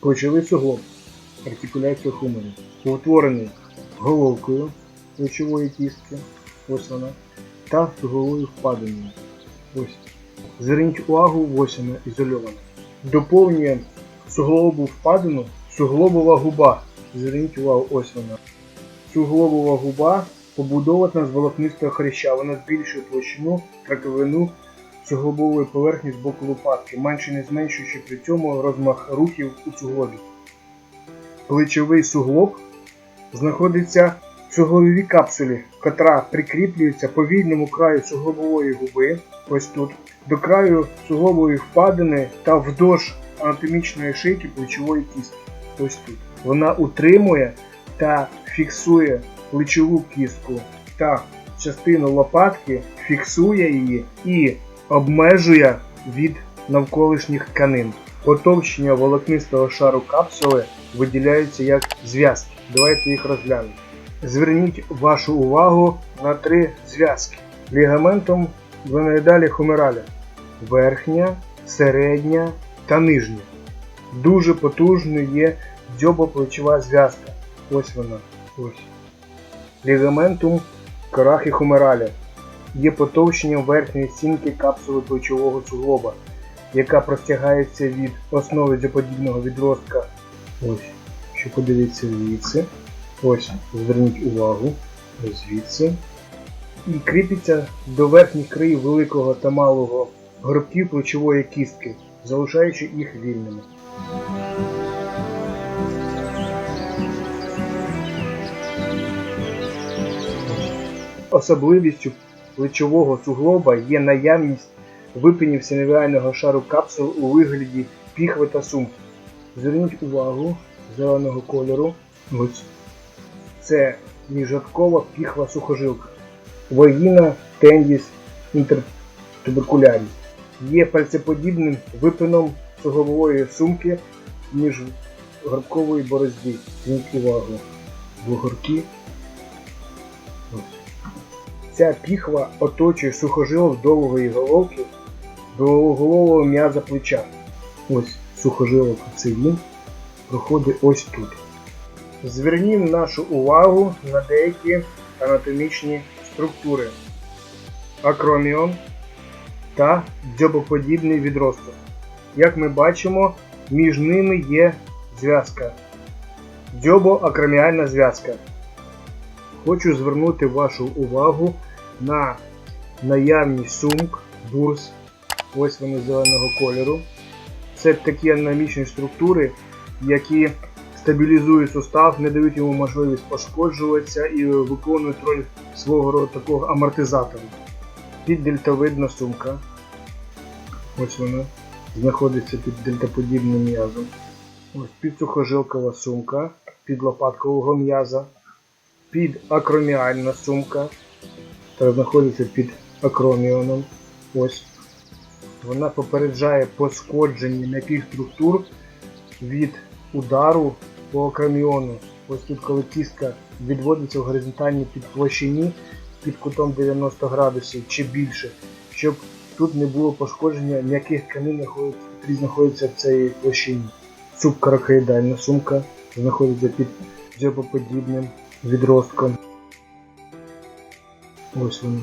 Плечовий суглоб, артикуляція хумору, утворений головкою плечової кістки, ось вона, та сугловою впадиною. Ось. Зверніть увагу, ось вона ізольована. Доповнює суглобову впадину суглобова губа. Зверніть увагу, ось вона. Суглобова губа побудована з волокнистого хряща. Вона збільшує площину, краковину суглобової поверхні з боку лопатки, менше не зменшуючи при цьому розмах рухів у суглобі. Плечовий суглоб знаходиться в суглобовій капсулі, котра прикріплюється по вільному краю суглобової губи, ось тут, до краю суглобової впадини та вдовж анатомічної шийки плечової кістки. Ось тут. Вона утримує та фіксує плечову кістку та частину лопатки, фіксує її і обмежує від навколишніх тканин. Потовщення волокнистого шару капсули виділяються як зв'язки. Давайте їх розглянемо. Зверніть вашу увагу на три зв'язки. Лігаментом веноїдалі хумералі. Верхня, середня та нижня. Дуже потужною є дзьобоплечова зв'язка. Ось вона. Ось. Лігаментум корахи хумералі є потовщенням верхньої стінки капсули плечового суглоба, яка простягається від основи дзьоподібного відростка. Ось, що подивіться звідси. Ось, зверніть увагу. Звідси. І кріпиться до верхніх країв великого та малого гробків плечової кістки, залишаючи їх вільними. Особливістю плечового суглоба є наявність випинів синевіального шару капсул у вигляді піхви та сумки. Зверніть увагу зеленого кольору. Ось. Це міжжаткова піхва сухожилка. Вагіна тендіс інтертуберкулярі. Є пальцеподібним випином суглобової сумки між горбкової борозді. Зверніть увагу. Бугорки. Ця піхва оточує сухожилок довгої головки голового м'яза плеча. Ось сухожилок це він проходить ось тут. Звернімо нашу увагу на деякі анатомічні структури. Акроміон та дзьобоподібний відросток. Як ми бачимо, між ними є зв'язка. Дзьобоакроміальна зв'язка. Хочу звернути вашу увагу на наявність сумк, бурс, ось вони зеленого кольору. Це такі анатомічні структури, які стабілізують сустав, не дають йому можливість пошкоджуватися і виконують роль свого такого амортизатора. Піддельтовидна сумка. Ось вона знаходиться під дельтаподібним м'язом. Ось підсухожилкова сумка під лопаткового м'яза під акроміальна сумка, яка знаходиться під акроміоном. Ось. Вона попереджає пошкодження м'яких структур від удару по акроміону. Ось тут, коли кістка відводиться в горизонтальній підплощині під кутом 90 градусів чи більше, щоб тут не було пошкодження м'яких тканин, які знаходяться в цій площині. Субкаракоїдальна сумка знаходиться під дзьобоподібним відростком. Ось воно.